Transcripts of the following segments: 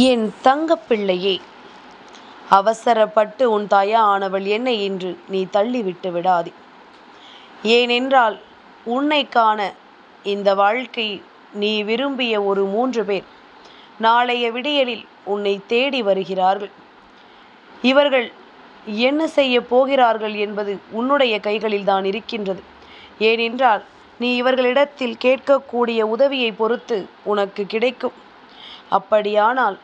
என் தங்கப்பிள்ளையே அவசரப்பட்டு உன் தாயானவள் என்ன என்று நீ தள்ளிவிட்டு விடாதே. ஏனென்றால் உன்னை காண இந்த வாழ்க்கை நீ விரும்பிய ஒரு மூன்று பேர் நாளைய விடியலில் உன்னை தேடி வருகிறார்கள். இவர்கள் என்ன செய்ய போகிறார்கள் என்பது உன்னுடைய கைகளில் தான் இருக்கின்றது. ஏனென்றால் நீ இவர்களிடத்தில் கேட்கக்கூடிய உதவியை பொறுத்து உனக்கு கிடைக்கும். அப்படியானால்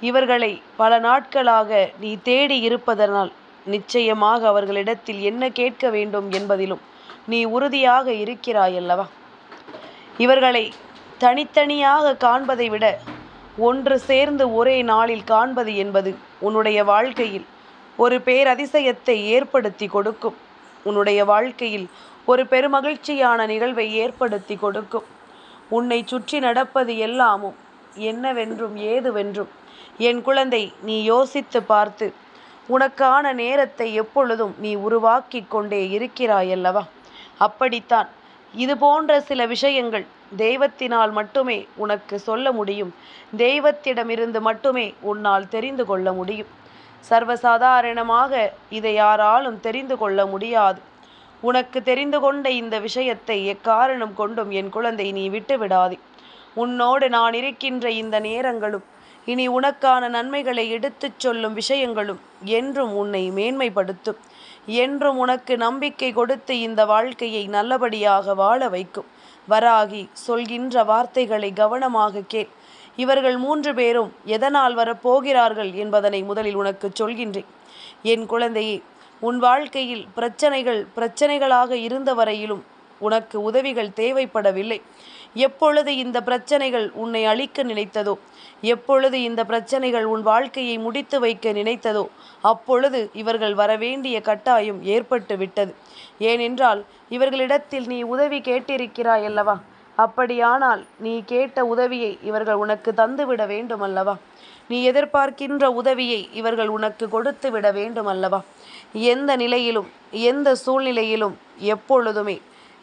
இவர்களை பல நாட்களாக நீ தேடி இருப்பதனால் நிச்சயமாக அவர்களிடத்தில் என்ன கேட்க வேண்டும் என்பதிலும் நீ உறுதியாக இருக்கிறாயல்லவா? இவர்களை தனித்தனியாக காண்பதை விட ஒன்று சேர்ந்து ஒரே நாளில் காண்பது என்பது உன்னுடைய வாழ்க்கையில் ஒரு பேரதிசயத்தை ஏற்படுத்தி கொடுக்கும். உன்னுடைய வாழ்க்கையில் ஒரு பெருமகிழ்ச்சியான நிகழ்வை ஏற்படுத்தி கொடுக்கும். உன்னை சுற்றி நடப்பது எல்லாமும் என்னவென்றும் ஏதுவென்றும். என் குழந்தை நீ யோசித்து பார்த்து உனக்கான நேரத்தை எப்பொழுதும் நீ உருவாக்கி கொண்டே இருக்கிறாயல்லவா? அப்படித்தான். இது போன்ற சில விஷயங்கள் தெய்வத்தினால் மட்டுமே உனக்கு சொல்ல முடியும். தெய்வத்திடமிருந்து மட்டுமே உன்னால் தெரிந்து கொள்ள முடியும். சர்வசாதாரணமாக இதை யாராலும் தெரிந்து கொள்ள முடியாது. உனக்கு தெரிந்து கொண்ட இந்த விஷயத்தை எக்காரணம் கொண்டும் என் குழந்தை நீ விட்டு விடாதே உன்னோடு நான் இருக்கின்ற இந்த நேரங்களும் இனி உனக்கான நன்மைகளை எடுத்துச் சொல்லும் விஷயங்களும் என்றும் உன்னை மேன்மைப்படுத்தும். என்றும் உனக்கு நம்பிக்கை கொடுத்து இந்த வாழ்க்கையை நல்லபடியாக வாழ வைக்கும். வராகி சொல்கின்ற வார்த்தைகளை கவனமாக கேள். இவர்கள் மூன்று பேரும் எதனால் வரப்போகிறார்கள் என்பதனை முதலில் உனக்கு சொல்கின்றேன். என் குழந்தையே உன் வாழ்க்கையில் பிரச்சனைகள் பிரச்சனைகளாக இருந்த வரையிலும் உனக்கு உதவிகள் தேவைப்படவில்லை. எப்பொழுது இந்த பிரச்சனைகள் உன்னை அழிக்க நினைத்ததோ? எப்பொழுது இந்த பிரச்சனைகள் உன் வாழ்க்கையை முடித்து வைக்க நினைத்ததோ? அப்பொழுது இவர்கள் வரவேண்டிய கட்டாயம் ஏற்பட்டு விட்டது. ஏனென்றால் இவர்களிடத்தில் நீ உதவி கேட்டிருக்கிறாய் அல்லவா? அப்படியானால் நீ கேட்ட உதவியை இவர்கள் உனக்கு தந்துவிட வேண்டும் அல்லவா நீ எதிர்பார்க்கின்ற உதவியை இவர்கள் உனக்கு கொடுத்து விட வேண்டும் அல்லவா எந்த நிலையிலும் எந்த சூழ்நிலையிலும் எப்பொழுதுமே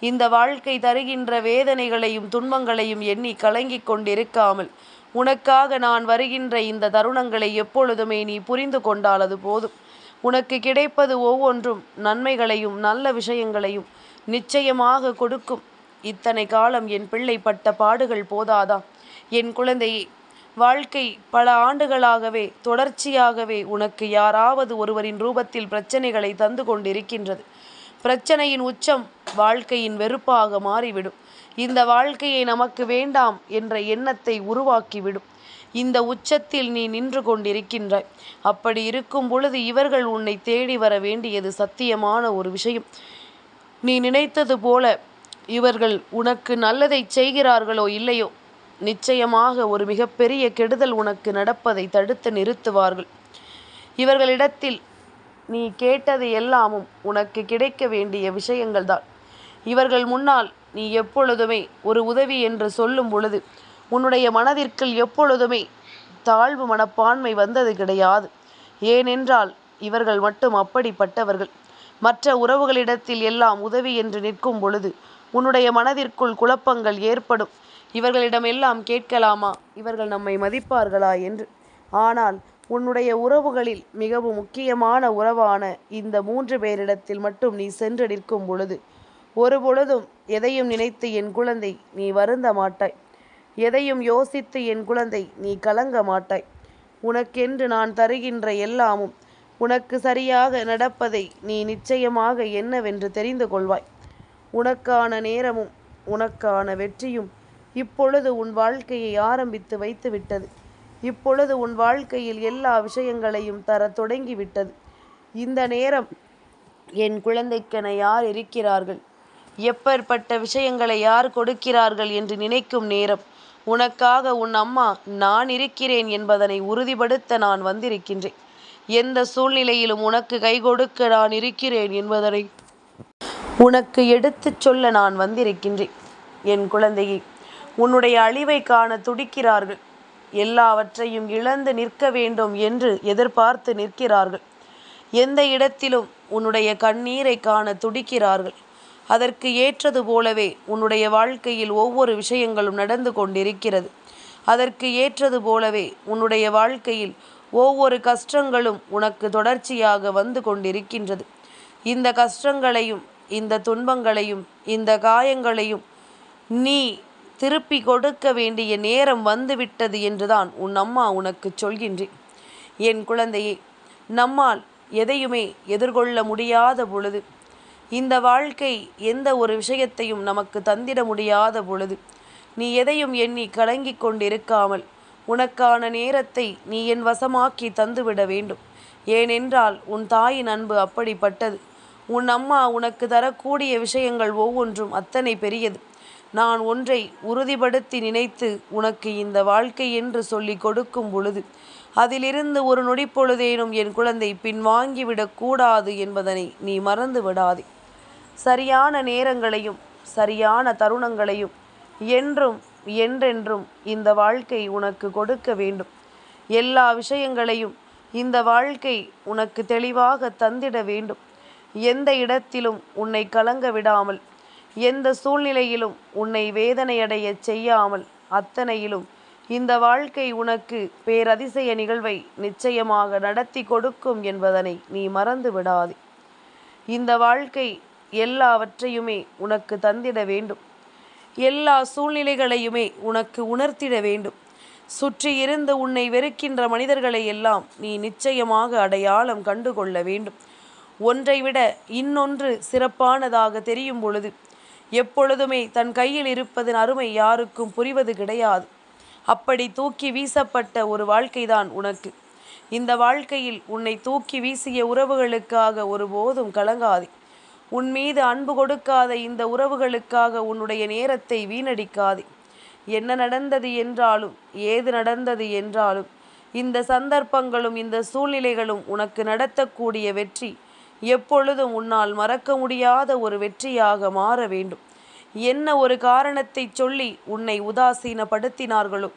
இந்த வாழ்க்கை தருகின்ற வேதனைகளையும் துன்பங்களையும் எண்ணி கலங்கிக் கொண்டிருக்காமல் உனக்காக நான் வருகின்ற இந்த தருணங்களை எப்பொழுதுமே நீ புரிந்து கொண்டால் அது போதும். உனக்கு கிடைப்பது ஒவ்வொன்றும் நன்மைகளையும் நல்ல விஷயங்களையும் நிச்சயமாக கொடுக்கும். இத்தனை காலம் என் பிள்ளை பட்ட பாடுகள் போதாதா? என் குழந்தையே வாழ்க்கை பல ஆண்டுகளாகவே தொடர்ச்சியாகவே உனக்கு யாராவது ஒருவரின் ரூபத்தில் பிரச்சனைகளை தந்து கொண்டிருக்கின்றது. பிரச்சனையின் உச்சம் வாழ்க்கையின் வெறுப்பாக மாறிவிடும். இந்த வாழ்க்கையை நமக்கு வேண்டாம் என்ற எண்ணத்தை உருவாக்கிவிடும். இந்த உச்சத்தில் நீ நின்று கொண்டிருக்கின்றாய். அப்படி இருக்கும் பொழுது இவர்கள் உன்னை தேடி வர வேண்டியது சத்தியமான ஒரு விஷயம். நீ நினைத்தது போல இவர்கள் உனக்கு நல்லதை செய்கிறார்களோ இல்லையோ நிச்சயமாக ஒரு மிகப்பெரிய கெடுதல் உனக்கு நடப்பதை தடுத்து நிறுத்துவார்கள். இவர்களிடத்தில் நீ கேட்டது எல்லாமும் உனக்கு கிடைக்க வேண்டிய விஷயங்கள் தான் இவர்கள் முன்னால் நீ எப்பொழுதுமே ஒரு உதவி என்று சொல்லும் பொழுது உன்னுடைய மனதிற்குள் எப்பொழுதுமே தாழ்வு மனப்பான்மை வந்தது கிடையாது. ஏனென்றால் இவர்கள் மட்டும் அப்படிப்பட்டவர்கள். மற்ற உறவுகளிடத்தில் எல்லாம் உதவி என்று நிற்கும் பொழுது உன்னுடைய மனதிற்குள் குழப்பங்கள் ஏற்படும். இவர்களிடம் எல்லாம் கேட்கலாமா? இவர்கள் நம்மை மதிப்பார்களா? என்று. ஆனால் உன்னுடைய உறவுகளில் மிகவும் முக்கியமான உறவான இந்த மூன்று பேரிடத்தில் மட்டும் நீ சென்று நிற்கும் பொழுது ஒரு பொழுதும் எதையும் நினைத்து என் குழந்தை நீ வருந்த மாட்டாய். எதையும் யோசித்து என் குழந்தை நீ கலங்க மாட்டாய். உனக்கென்று நான் தருகின்ற எல்லாமும் உனக்கு சரியாக நடப்பதை நீ நிச்சயமாக என்னவென்று தெரிந்து கொள்வாய். உனக்கான நேரமும் உனக்கான வெற்றியும் இப்பொழுது உன் வாழ்க்கையை ஆரம்பித்து வைத்து விட்டது இப்பொழுது உன் வாழ்க்கையில் எல்லா விஷயங்களையும் தர தொடங்கிவிட்டது. இந்த நேரம் என் குழந்தைக்கென யார் இருக்கிறார்கள்? எப்பேற்பட்ட விஷயங்களை யார் கொடுக்கிறார்கள் என்று நினைக்கும் நேரம். உனக்காக உன் அம்மா நான் இருக்கிறேன் என்பதனை உறுதிப்படுத்த நான் வந்திருக்கின்றேன். எந்த சூழ்நிலையிலும் உனக்கு கை கொடுக்க நான் இருக்கிறேன் என்பதனை உனக்கு எடுத்துச் சொல்ல நான் வந்திருக்கின்றேன். என் குழந்தையை உன்னுடைய அழிவை காண துடிக்கிறார்கள். எல்லாவற்றையும் இழந்து நிற்க வேண்டும் என்று எதிர்பார்த்து நிற்கிறார்கள். எந்த இடத்திலும் உன்னுடைய கண்ணீரை காண துடிக்கிறார்கள். அதற்கு ஏற்றது போலவே உன்னுடைய வாழ்க்கையில் ஒவ்வொரு விஷயங்களும் நடந்து கொண்டிருக்கிறது. அதற்கு ஏற்றது போலவே உன்னுடைய வாழ்க்கையில் ஒவ்வொரு கஷ்டங்களும் உனக்கு தொடர்ச்சியாக வந்து கொண்டிருக்கின்றது. இந்த கஷ்டங்களையும் இந்த துன்பங்களையும் இந்த காயங்களையும் நீ திருப்பி கொடுக்க வேண்டிய நேரம் வந்துவிட்டது என்றுதான் உன் அம்மா உனக்கு சொல்கின்றேன் என் குழந்தையே நம்மால் எதையுமே எதிர்கொள்ள முடியாத பொழுது இந்த வாழ்க்கை எந்த ஒரு விஷயத்தையும் நமக்கு தந்திட முடியாத பொழுது நீ எதையும் எண்ணி கலங்கிக் கொண்டிருக்காமல் உனக்கான நேரத்தை நீ என் வசமாக்கி தந்துவிட வேண்டும். ஏனென்றால் உன் தாயின் அன்பு அப்படிப்பட்டது. உன் அம்மா உனக்கு தரக்கூடிய விஷயங்கள் ஒவ்வொன்றும் அத்தனை பெரியது. நான் ஒன்றை உறுதிப்படுத்தி நினைத்து உனக்கு இந்த வாழ்க்கை என்று சொல்லி கொடுக்கும் பொழுது அதிலிருந்து ஒரு நொடிப்பொழுதேனும் என் குழந்தை பின்வாங்கிவிடக்கூடாது என்பதனை நீ மறந்து விடாதே. சரியான நேரங்களையும் சரியான தருணங்களையும் என்றும் என்றென்றும் இந்த வாழ்க்கை உனக்கு கொடுக்க வேண்டும். எல்லா விஷயங்களையும் இந்த வாழ்க்கை உனக்கு தெளிவாக தந்திட வேண்டும். எந்த இடத்திலும் உன்னை கலங்க விடாமல் எந்த சூழ்நிலையிலும் உன்னை வேதனையடைய செய்யாமல் அத்தனையிலும் இந்த வாழ்க்கை உனக்கு பேரதிசய நிகழ்வை நிச்சயமாக நடத்தி கொடுக்கும் என்பதனை நீ மறந்து விடாதே. இந்த வாழ்க்கை எல்லாவற்றையுமே உனக்கு தந்திட வேண்டும். எல்லா சூழ்நிலைகளையுமே உனக்கு உணர்த்திட வேண்டும். சுற்றி இருந்து உன்னை வெறுக்கின்ற மனிதர்களை எல்லாம் நீ நிச்சயமாக அடையாளம் கண்டுகொள்ள வேண்டும். ஒன்றை விட இன்னொன்று சிறப்பானதாக தெரியும் பொழுது எப்பொழுதுமே தன் கையில் இருப்பதன் அருமை யாருக்கும் புரிவது கிடையாது. அப்படி தூக்கி வீசப்பட்ட ஒரு வாழ்க்கைதான் உனக்கு. இந்த வாழ்க்கையில் உன்னை தூக்கி வீசிய உறவுகளுக்காக ஒருபோதும் கலங்காதே. உன் மீது அன்பு கொடுக்காத இந்த உறவுகளுக்காக உன்னுடைய நேரத்தை வீணடிக்காதே. என்ன நடந்தது என்றாலும் ஏது நடந்தது என்றாலும் இந்த சந்தர்ப்பங்களும் இந்த சூழ்நிலைகளும் உனக்கு நடத்தக்கூடிய வெற்றி எப்பொழுதும் உன்னால் மறக்க முடியாத ஒரு வெற்றியாக மாற வேண்டும். என்ன ஒரு காரணத்தை சொல்லி உன்னை உதாசீனப்படுத்தினார்களோ?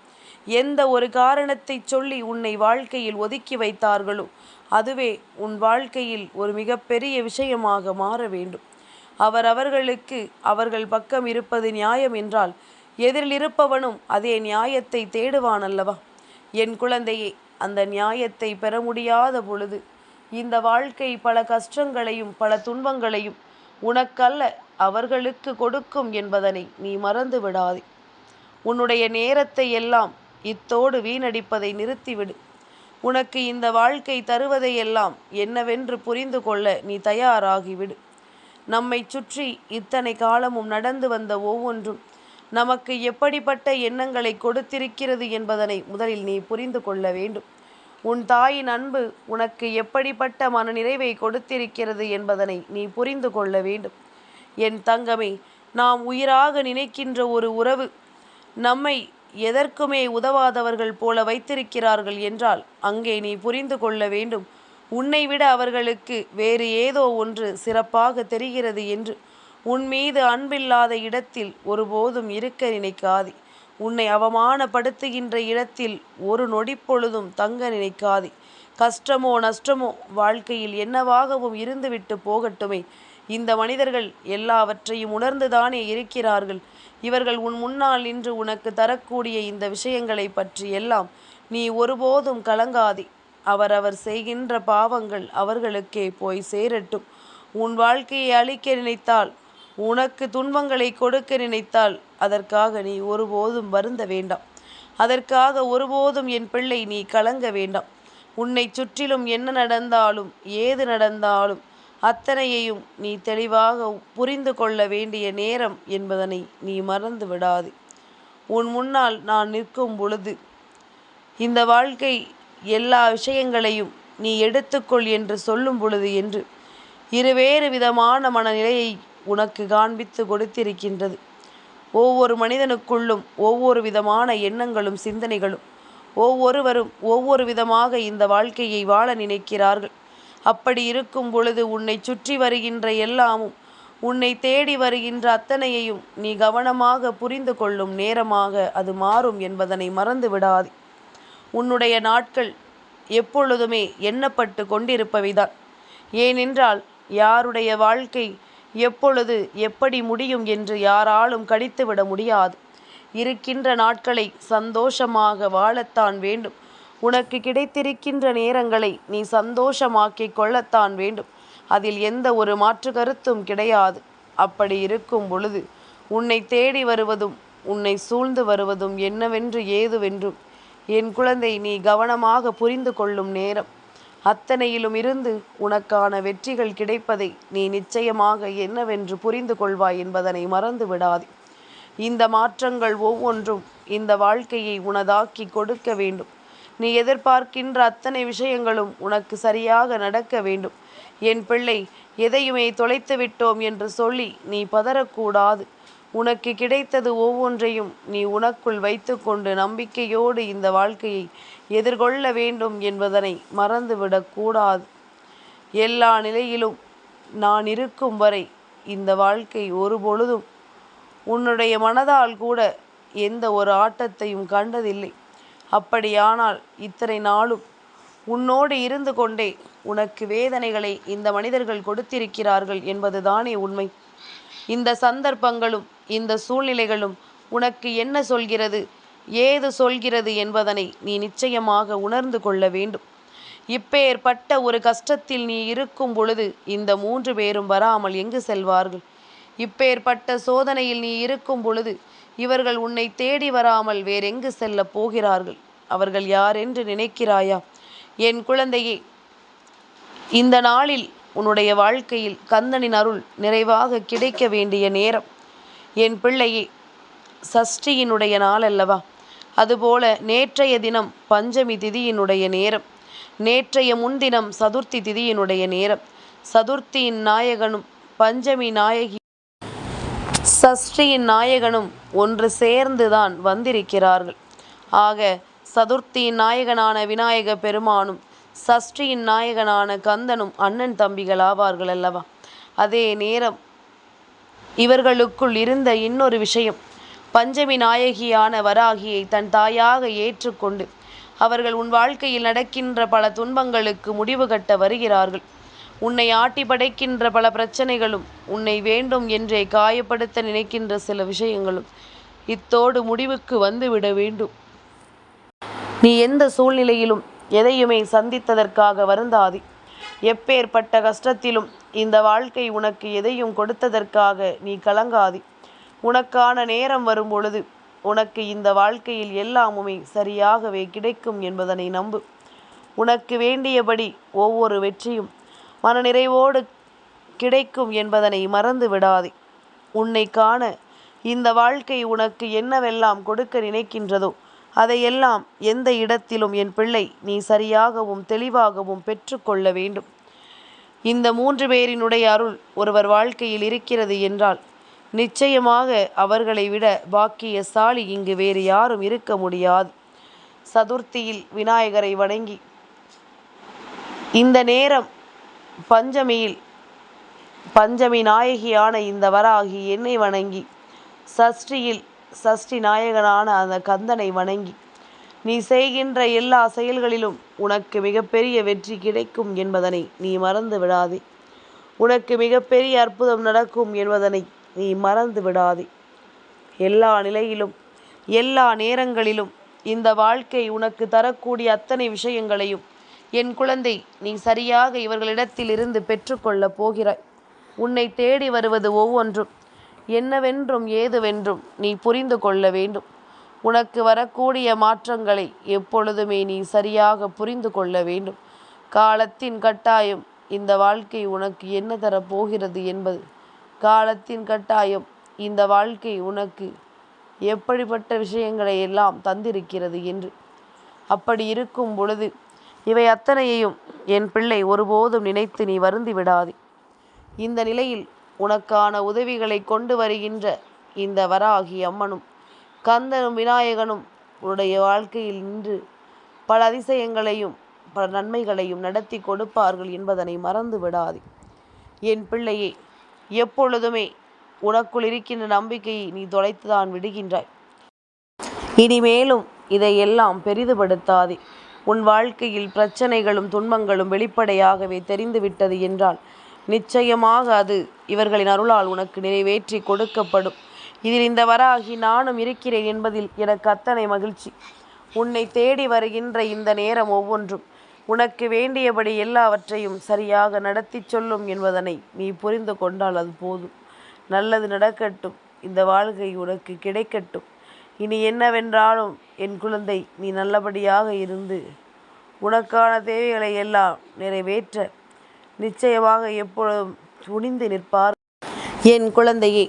எந்த ஒரு காரணத்தை சொல்லி உன்னை வாழ்க்கையில் ஒதுக்கி வைத்தார்களோ? அதுவே உன் வாழ்க்கையில் ஒரு மிகப்பெரிய விஷயமாக மாற வேண்டும். அவர் அவர்களுக்கு அவர்கள் பக்கம் இருப்பது நியாயம் என்றால் எதிரில் இருப்பவனும் அதே நியாயத்தை தேடுவான் அல்லவா என் குழந்தையே அந்த நியாயத்தை பெற முடியாத பொழுது இந்த வாழ்க்கை பல கஷ்டங்களையும் பல துன்பங்களையும் உனக்கல்ல அவர்களுக்கு கொடுக்கும் என்பதனை நீ மறந்து விடாதே. உன்னுடைய நேரத்தை எல்லாம் இத்தோடு வீணடிப்பதை நிறுத்திவிடு. உனக்கு இந்த வாழ்க்கை தருவதையெல்லாம் என்னவென்று புரிந்து கொள்ள நீ தயாராகிவிடு. நம்மை சுற்றி இத்தனை காலமும் நடந்து வந்த ஒவ்வொன்றும் நமக்கு எப்படிப்பட்ட எண்ணங்களை கொடுத்திருக்கிறது என்பதனை முதலில் நீ புரிந்து கொள்ள வேண்டும். உன் தாயின் அன்பு உனக்கு எப்படிப்பட்ட மனநிறைவை கொடுத்திருக்கிறது என்பதனை நீ புரிந்து கொள்ள வேண்டும். என் தங்கமே நாம் உயிராக நினைக்கின்ற ஒரு உறவு நம்மை எதற்குமே உதவாதவர்கள் போல வைத்திருக்கிறார்கள் என்றால் அங்கே நீ புரிந்து கொள்ள வேண்டும். உன்னை விட அவர்களுக்கு வேறு ஏதோ ஒன்று சிறப்பாக தெரிகிறது என்று. உன் மீது அன்பில்லாத இடத்தில் ஒருபோதும் இருக்க நினைக்காதே. உன்னை அவமானப்படுத்துகின்ற இடத்தில் ஒரு நொடிப்பொழுதும் தங்க நினைக்காதே. கஷ்டமோ நஷ்டமோ வாழ்க்கையில் என்னவாகவும் இருந்துவிட்டு போகட்டுமே. இந்த மனிதர்கள் எல்லாவற்றையும் உணர்ந்துதானே இருக்கிறார்கள். இவர்கள் உன் முன்னால் நின்று உனக்கு தரக்கூடிய இந்த விஷயங்களை பற்றி எல்லாம் நீ ஒருபோதும் கலங்காதே. அவரவர் செய்கின்ற பாவங்கள் அவர்களுக்கே போய் சேரட்டும். உன் வாழ்க்கையை அழிக்க நினைத்தால் உனக்கு துன்பங்களை கொடுக்க நினைத்தால் அதற்காக நீ ஒருபோதும் வருந்த வேண்டாம். அதற்காக ஒருபோதும் என் பிள்ளை நீ கலங்க வேண்டாம். உன்னை சுற்றிலும் என்ன நடந்தாலும் ஏது நடந்தாலும் அத்தனையையும் நீ தெளிவாக புரிந்து கொள்ள வேண்டிய நேரம் என்பதனை நீ மறந்து விடாது. உன் முன்னால் நான் நிற்கும் பொழுது இந்த வாழ்க்கை எல்லா விஷயங்களையும் நீ எடுத்துக்கொள் என்று சொல்லும் பொழுது என்று இருவேறு விதமான மனநிலையை உனக்கு காண்பித்து கொடுத்திருக்கின்றது. ஒவ்வொரு மனிதனுக்குள்ளும் ஒவ்வொரு விதமான எண்ணங்களும் சிந்தனைகளும் ஒவ்வொருவரும் ஒவ்வொரு விதமாக இந்த வாழ்க்கையை வாழ நினைக்கிறார்கள். அப்படி இருக்கும் பொழுது உன்னை சுற்றி வருகின்ற எல்லாமும் உன்னை தேடி வருகின்ற அத்தனையையும் நீ கவனமாக புரிந்து கொள்ளும் நேரமாக அது மாறும் என்பதனை மறந்து விடாது. உன்னுடைய நாட்கள் எப்பொழுதுமே எண்ணப்பட்டு கொண்டிருப்பவைதான். ஏனென்றால் யாருடைய வாழ்க்கை எப்பொழுது எப்படி முடியும் என்று யாராலும் கடித்துவிட முடியாது. இருக்கின்ற நாட்களை சந்தோஷமாக வாழத்தான் வேண்டும். உனக்கு கிடைத்திருக்கின்ற நேரங்களை நீ சந்தோஷமாக்கிக் கொள்ளத்தான் வேண்டும். அதில் எந்த ஒரு மாற்று கருத்தும் கிடையாது. அப்படி இருக்கும் பொழுது உன்னை தேடி வருவதும் உன்னை சூழ்ந்து வருவதும் என்னவென்று ஏதுவென்றும். என் குழந்தை நீ கவனமாக புரிந்து கொள்ளும் நேரம். அத்தனையிலும் இருந்து உனக்கான வெற்றிகள் கிடைப்பதை நீ நிச்சயமாக என்னவென்று புரிந்து கொள்வாய் என்பதனை மறந்து விடாதே. இந்த மாற்றங்கள் ஒவ்வொன்றும் இந்த வாழ்க்கையை உனதாக்கி கொடுக்க வேண்டும். நீ எதிர்பார்க்கின்ற அத்தனை விஷயங்களும் உனக்கு சரியாக நடக்க வேண்டும். என் பிள்ளை எதையுமே தொலைத்து விட்டோம் என்று சொல்லி நீ பதறக்கூடாது. உனக்கு கிடைத்தது ஒவ்வொன்றையும் நீ உனக்குள் வைத்துக்கொண்டு நம்பிக்கையோடு இந்த வாழ்க்கையை எதிர்கொள்ள வேண்டும் என்பதனை மறந்துவிடக்கூடாது எல்லா நிலையிலும் நான் இருக்கும் வரை இந்த வாழ்க்கை ஒரு பொழுதும் உன்னுடைய மனதால் கூட எந்த ஒரு ஆட்டத்தையும் கண்டதில்லை. அப்படியானால் இத்தனை நாளும் உன்னோடு இருந்து கொண்டே உனக்கு வேதனைகளை இந்த மனிதர்கள் கொடுத்திருக்கிறார்கள் என்பதுதானே உண்மை. இந்த சந்தர்ப்பங்களும் இந்த சூழ்நிலைகளும் உனக்கு என்ன சொல்கிறது? ஏது சொல்கிறது என்பதனை நீ நிச்சயமாக உணர்ந்து கொள்ள வேண்டும். இப்பேற்பட்ட ஒரு கஷ்டத்தில் நீ இருக்கும் பொழுது இந்த மூன்று பேரும் வராமல் எங்கு செல்வார்கள்? இப்பேற்பட்ட சோதனையில் நீ இருக்கும் பொழுது இவர்கள் உன்னை தேடி வராமல் வேறெங்கு செல்லப் போகிறார்கள்? அவர்கள் யார் என்று நினைக்கிறாயா? என் குழந்தையே இந்த நாளில் உன்னுடைய வாழ்க்கையில் கந்தனின் அருள் நிறைவாக கிடைக்க வேண்டிய நேரம். என் பிள்ளையே சஷ்டியினுடைய நாள் அல்லவா அதுபோல நேற்றைய தினம் பஞ்சமி திதியினுடைய நேரம். நேற்றைய முன்தினம் சதுர்த்தி திதியினுடைய நேரம். சதுர்த்தியின் நாயகனும் பஞ்சமி நாயகி சஷ்டியின் நாயகனும் ஒன்று சேர்ந்துதான் வந்திருக்கிறார்கள். ஆக சதுர்த்தியின் நாயகனான விநாயக பெருமானும் சஷ்டியின் நாயகனான கந்தனும் அண்ணன் தம்பிகள் ஆவார்கள் அல்லவா அதே நேரம் இவர்களுக்குள் இருந்த இன்னொரு விஷயம். பஞ்சமி நாயகியான வராகியை தன் தாயாக ஏற்றுக்கொண்டு அவர்கள் உன் வாழ்க்கையில் நடக்கின்ற பல துன்பங்களுக்கு முடிவு கட்ட வருகிறார்கள். உன்னை ஆட்டி படைக்கின்ற பல பிரச்சனைகளும் உன்னை வேண்டும் என்றே காயப்படுத்த நினைக்கின்ற சில விஷயங்களும் இத்தோடு முடிவுக்கு வந்துவிட வேண்டும். நீ எந்த சூழ்நிலையிலும் எதையுமே சந்தித்ததற்காக வருந்தாதி. எப்பேற்பட்ட கஷ்டத்திலும் இந்த வாழ்க்கை உனக்கு எதையும் கொடுத்ததற்காக நீ கலங்காதி. உனக்கான நேரம் வரும் பொழுது உனக்கு இந்த வாழ்க்கையில் எல்லாமுமே சரியாகவே கிடைக்கும் என்பதனை நம்பு. உனக்கு வேண்டியபடி ஒவ்வொரு வெற்றியும் மனநிறைவோடு கிடைக்கும் என்பதனை மறந்து விடாதே. உன்னை காண இந்த வாழ்க்கை உனக்கு என்னவெல்லாம் கொடுக்க நினைக்கின்றதோ அதையெல்லாம் எந்த இடத்திலும் என் பிள்ளை நீ சரியாகவும் தெளிவாகவும் பெற்றுக்கொள்ள வேண்டும். இந்த மூன்று பேரினுடைய அருள் ஒருவர் வாழ்க்கையில் இருக்கிறது என்றால் நிச்சயமாக அவர்களை விட பாக்கியசாலி இங்கு வேறு யாரும் இருக்க முடியாது. சதுர்த்தியில் விநாயகரை வணங்கி இந்த நேரம் பஞ்சமியில் பஞ்சமி நாயகியான இந்த வராகி என்னை வணங்கி சஷ்டியில் சஷ்டி நாயகனான அந்த கந்தனை வணங்கி நீ செய்கின்ற எல்லா செயல்களிலும் உனக்கு மிகப்பெரிய வெற்றி கிடைக்கும் என்பதனை நீ மறந்து விடாதே. உனக்கு மிகப்பெரிய அற்புதம் நடக்கும் என்பதனை நீ மறந்து விடாதே. எல்லா நிலையிலும் எல்லா நேரங்களிலும் இந்த வாழ்க்கை உனக்கு தரக்கூடிய அத்தனை விஷயங்களையும் என் குழந்தை நீ சரியாக இவர்களிடத்தில் இருந்து பெற்றுக்கொள்ளப் போகிறாய். உன்னை தேடி வருவது ஒவ்வொன்றும் என்னவென்றும் ஏதுவென்றும் நீ புரிந்து கொள்ள வேண்டும். உனக்கு வரக்கூடிய மாற்றங்களை எப்பொழுதுமே நீ சரியாக புரிந்து கொள்ள வேண்டும். காலத்தின் கட்டாயம் இந்த வாழ்க்கை உனக்கு என்ன தரப்போகிறது என்பது காலத்தின் கட்டாயம். இந்த வாழ்க்கை உனக்கு எப்படிப்பட்ட விஷயங்களை எல்லாம் தந்திருக்கிறது என்று. அப்படி இருக்கும் பொழுது இவை அத்தனையையும் என் பிள்ளை ஒருபோதும் நினைத்து நீ வருந்தி விடாதே. இந்த நிலையில் உனக்கான உதவிகளை கொண்டு வருகின்ற இந்த வராகி அம்மனும் கந்தனும் விநாயகனும் உன்னுடைய வாழ்க்கையில் நின்று பல அதிசயங்களையும் பல நன்மைகளையும் நடத்தி கொடுப்பார்கள் என்பதனை மறந்து விடாதே. என் பிள்ளையை எப்பொழுதுமே உனக்குள் இருக்கின்ற நம்பிக்கையை நீ தொலைத்துதான் விடுகின்றாய். இனிமேலும் இதையெல்லாம் பெரிதுபடுத்தாதே. உன் வாழ்க்கையில் பிரச்சனைகளும் துன்பங்களும் வெளிப்படையாகவே தெரிந்துவிட்டது என்றால் நிச்சயமாக அது இவர்களின் அருளால் உனக்கு நிறைவேற்றி கொடுக்கப்படும். இதில் இந்த வராகி நானும் இருக்கிறேன் என்பதில் எனக்கு அத்தனை மகிழ்ச்சி. உன்னை தேடி வருகின்ற இந்த நேரம் ஒவ்வொன்றும் உனக்கு வேண்டியபடி எல்லாவற்றையும் சரியாக நடத்தி சொல்லும் என்பதனை நீ புரிந்து கொண்டால் அது போதும். நல்லது நடக்கட்டும். இந்த வாழ்க்கை உனக்கு கிடைக்கட்டும். இனி என்னவென்றாலும் என் குழந்தை நீ நல்லபடியாக இருந்து உனக்கான தேவைகளை எல்லாம் நிறைவேற்ற நிச்சயமாக எப்பொழுதும் துணிந்து நிற்பார். என் குழந்தையே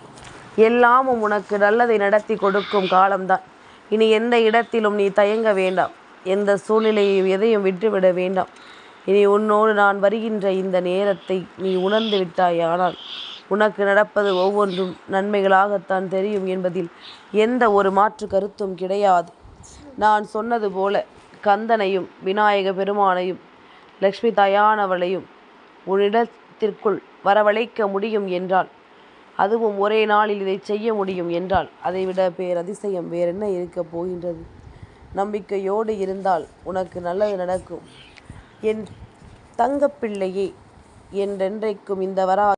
எல்லாமும் உனக்கு நல்லதை நடத்தி கொடுக்கும் காலம்தான். இனி எந்த இடத்திலும் நீ தயங்க வேண்டாம். எந்த சூழ்நிலையையும் எதையும் விட்டுவிட வேண்டாம். இனி உன்னோடு நான் வருகின்ற இந்த நேரத்தை நீ உணர்ந்து விட்டாயானால் உனக்கு நடப்பது ஒவ்வொன்றும் நன்மைகளாகத்தான் தெரியும் என்பதில் எந்த ஒரு மாற்று கருத்தும் கிடையாது. நான் சொன்னது போல கந்தனையும் விநாயக பெருமானையும் லக்ஷ்மி தாயானவளையும் உன்னிடத்திற்குள் வரவழைக்க முடியும் என்றால் அதுவும் ஒரே நாளில் இதை செய்ய முடியும் என்றால் அதைவிட பேரதிசயம் வேறென்ன இருக்கப் போகின்றது? நம்பிக்கையோடு இருந்தால் உனக்கு நல்லது நடக்கும். என் தங்கப்பிள்ளையே என்றென்றைக்கும் இந்த வரா